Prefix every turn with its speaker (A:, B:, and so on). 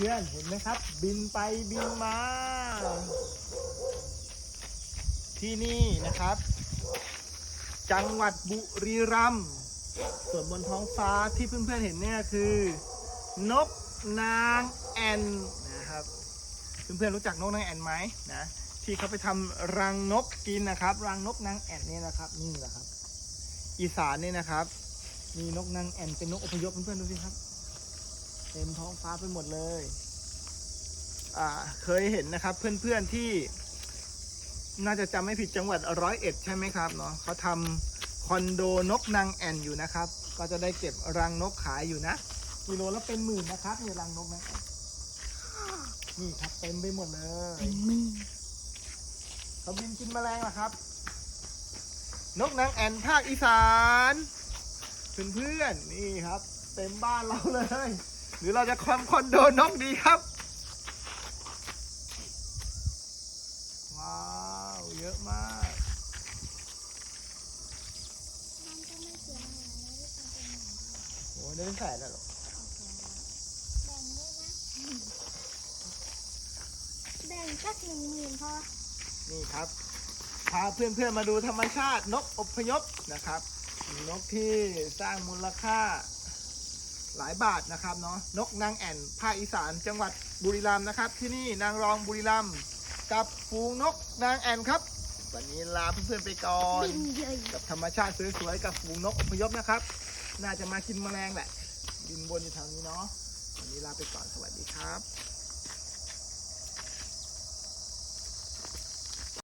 A: เพื่อนๆเห็นไหมครับ บินไปบินมา ที่นี่นะครับ จังหวัดบุรีรัมย์ส่วนบนท้องฟ้าที่เพื่อนๆเห็นเนี่ยคือ นกนางแอ่นนะครับ เพื่อนๆรู้จักนกนางแอ่นไหมนะที่เขาไปทำรังนกกินนะครับ รังนกนางแอ่นเนี่ยนะครับนี่แหละครับ อีสานเนี่ยนะครับ มีนกนางแอ่นเป็นนกอพยพเพื่อนๆดูสิครับ เต็มท้องฟ้าไปหมดเลย อ่าเคยเห็นนะครับเพื่อนๆที่ น่าจะจำไม่ผิดจังหวัดร้อยเอ็ดใช่ไหมครับเนาะเขาทำคอนโดนกนางแอ่นอยู่นะครับ ก็จะได้เก็บรังนกขายอยู่นะกิโลละเป็นหมื่นนะครับในรังนกนางแอ่นนี่ครับเต็มไปหมดเลย
B: เป็นมือ
A: เขาบินกินแมลงเหรอครับ นกนางแอ่นภาคอีสานเพื่อนๆนี่ครับ เต็มบ้านเราเลย หรือเราจะคอมคอนโดนกดีครับ ว้าว เยอะมาก
B: มันก็ไม่เสียหายเลยที่ทำเป็นหนัง
A: โอ้ได้เป็นแสนแล้วเหรอ
B: แบ่งด้วยนะแบ่งสักหนึ่งหมื่นพอ
A: นี่ครับ พาเพื่อนๆมาดูธรรมชาตินกอพยพนะครับ นกที่สร้างมูลค่า หลายบาทนะครับเนาะนกนางแอ่นภาคอีสานจังหวัดบุรีรัมย์นะครับ ที่นี่นางรองบุรีรัมย์กับฝูงนกนางแอ่นครับ วันนี้ลาเพื่อนๆไปก่อน
B: บินเยอะ
A: กับธรรมชาติสวยๆกับฝูงนกอพยพนะครับ น่าจะมากินแมลงแหละบินวนอยู่แถวนี้เนาะวันนี้ลาไปก่อนสวัสดีครับ